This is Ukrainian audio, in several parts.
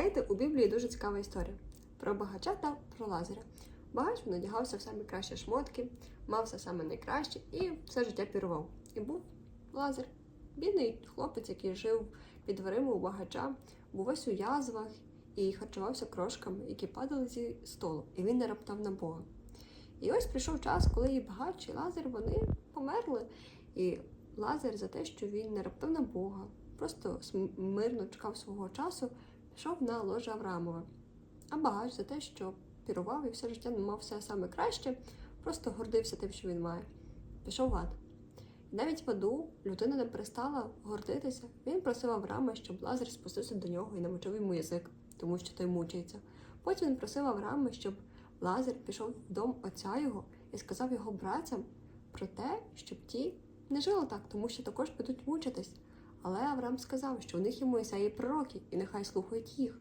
Знаєте, у Біблії дуже цікава історія про багача та про лазаря. Багач він одягався в самі кращі шмотки, мав все саме найкраще і все життя пірував. І був лазар. Бідний хлопець, який жив під дверима у багача, був ось у язвах і харчувався крошками, які падали зі столу, і він не раптав на Бога. І ось прийшов час, коли і багач, і лазар вони померли. І лазар за те, що він не раптав на Бога, просто мирно чекав свого часу, пішов на ложе Авраамова. А багач за те, що пірував і все життя мав все саме краще, просто гордився тим, що він має. Пішов в ад. І навіть в аду людина не перестала гордитися. Він просив Авраама, щоб Лазар спустився до нього і намочив йому язик, тому що той мучається. Потім він просив Авраама, щоб Лазар пішов в дом отця його і сказав його братцям про те, щоб ті не жили так, тому що також будуть мучитись. Але Авраам сказав, що у них є Моїсеї пророки, і нехай слухають їх.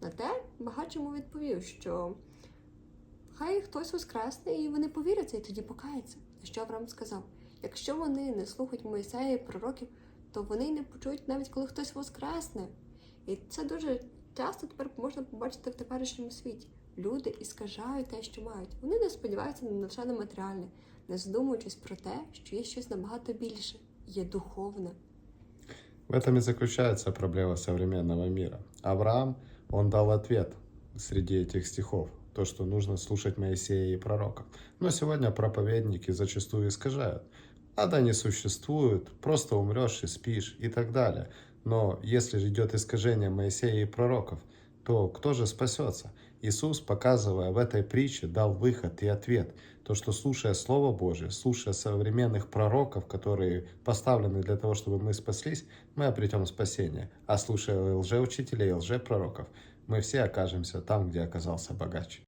На те багач йому відповів, що хай хтось воскресне, і вони повіряться, і тоді покаяться. На що Авраам сказав: якщо вони не слухають Моїсея і пророків, то вони й не почують навіть коли хтось воскресне. І це дуже часто тепер можна побачити в теперішньому світі. Люди іскажають те, що мають. Вони не сподіваються на лише на матеріальне, не задумуючись про те, що є щось набагато більше, є духовне. В этом и заключается проблема современного мира. Авраам, он дал ответ среди этих стихов, то, что нужно слушать Моисея и пророков. Но сегодня проповедники зачастую искажают. Ада не существует, просто умрешь и спишь и так далее. Но если идет искажение Моисея и пророков, то кто же спасется? Иисус, показывая в этой притче, дал выход и ответ. То, что слушая Слово Божие, слушая современных пророков, которые поставлены для того, чтобы мы спаслись, мы обретем спасение. А слушая лжеучителей и лжепророков, мы все окажемся там, где оказался богач.